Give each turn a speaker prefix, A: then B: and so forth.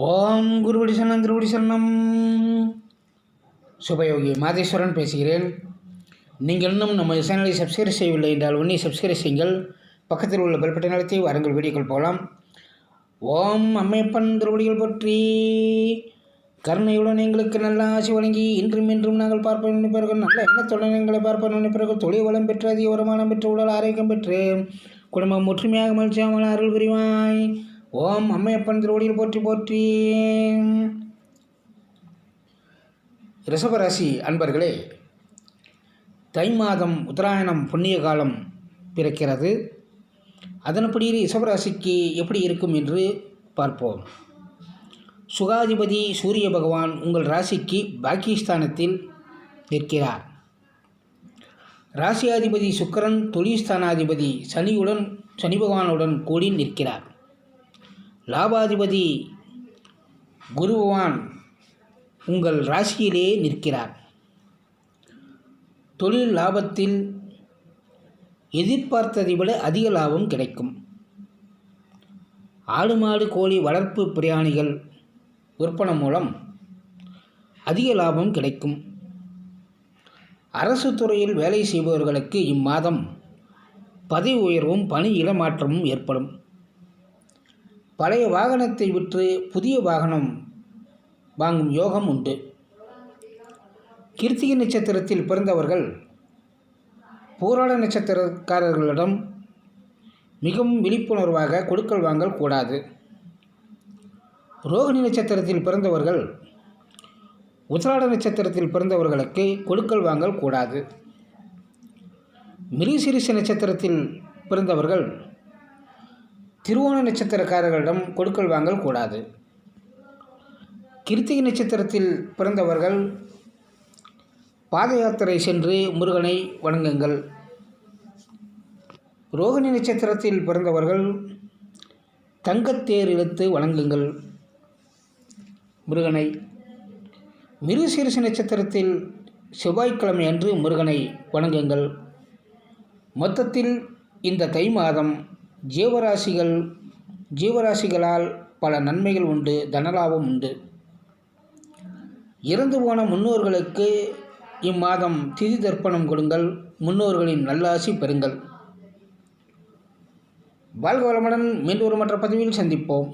A: ஓம் குருபடி சரணம் திருபடி சரணம். சுபயோகி மாதேஸ்வரன் பேசுகிறேன். நீங்கள் இன்னும் நம்ம சேனலை சப்ஸ்கிரைப் செய்யவில்லை என்றால் உன்னை சப்ஸ்கிரைப் செய்யுங்கள். பக்கத்தில் உள்ள பெல்பட்டை நடத்தி வாருங்கள் வீடியோக்கள் போகலாம். ஓம் அம்மையப்பன் திருவடிகள் பற்றி. கருணையுடன் எங்களுக்கு நல்ல ஆசி வழங்கி இன்றும் இன்றும் நாங்கள் பார்ப்போம் நினைப்பார்கள் நல்ல எண்ணத்துடன் எங்களை பார்ப்போம் நினைப்பார்கள் தொழில் வளம் பெற்று அதிக வருமானம் பெற்று உடல் ஆரோக்கியம் பெற்று குடும்பம் ஒற்றுமையாக மகிழ்ச்சியாக அருள் புரிவாய். ஓம் அம்மையப்பன் திருவடியில் போற்றி போற்றி. ரிஷபராசி அன்பர்களே தை மாதம் உத்தராயணம் புண்ணிய காலம் பிறக்கிறது. அதன்படி ரிஷபராசிக்கு எப்படி இருக்கும் என்று பார்ப்போம். சுகாதிபதி சூரிய பகவான் உங்கள் ராசிக்கு பாக்கியஸ்தானத்தில் நிற்கிறார். ராசியாதிபதி சுக்கரன் தொழில்ஸ்தானாதிபதி சனியுடன் சனி பகவானுடன் கூடி நிற்கிறார். லாபாதிபதி குருவான் உங்கள் ராசியிலே நிற்கிறார். தொழில் லாபத்தில் எதிர்பார்த்ததை விட அதிக லாபம் கிடைக்கும். ஆடு மாடு கோழி வளர்ப்பு பிரயாணிகள் விற்பனை மூலம் அதிக லாபம் கிடைக்கும். அரசு துறையில் வேலை செய்பவர்களுக்கு இம்மாதம் பதவி உயர்வும் பணி இடமாற்றமும் ஏற்படும். பழைய வாகனத்தை விற்று புதிய வாகனம் வாங்கும் யோகம் உண்டு. கிருத்திகை நட்சத்திரத்தில் பிறந்தவர்கள் போராட நட்சத்திரக்காரர்களிடம் மிகவும் விழிப்புணர்வாக கொடுக்கல் வாங்கல் கூடாது. ரோகிணி நட்சத்திரத்தில் பிறந்தவர்கள் உத்திராட நட்சத்திரத்தில் பிறந்தவர்களுக்கு கொடுக்கல் வாங்கல் கூடாது. மிருசிரிச நட்சத்திரத்தில் பிறந்தவர்கள் திருவோண நட்சத்திரக்காரர்களிடம் கொடுக்கல் வாங்கல் கூடாது. கிருத்திகை நட்சத்திரத்தில் பிறந்தவர்கள் பாத யாத்திரை சென்று முருகனை வணங்குங்கள். ரோகிணி நட்சத்திரத்தில் பிறந்தவர்கள் தங்கத்தேர் இழுத்து வணங்குங்கள். முருகனை. மிருசீரிச நட்சத்திரத்தில் செவ்வாய்க்கிழமை அன்று முருகனை வணங்குங்கள். மொத்தத்தில் இந்த தை மாதம் ஜீவராசிகள் ஜீவராசிகளால் பல நன்மைகள் உண்டு தனலாபம் உண்டு. இறந்து போன முன்னோர்களுக்கு இம்மாதம் திதி தர்ப்பணம் கொடுங்கள் முன்னோர்களின் நல்லாசி பெறுங்கள். வாழ்க வளமுடன் மீண்டும் ஒரு மற்ற பதிவில் சந்திப்போம்.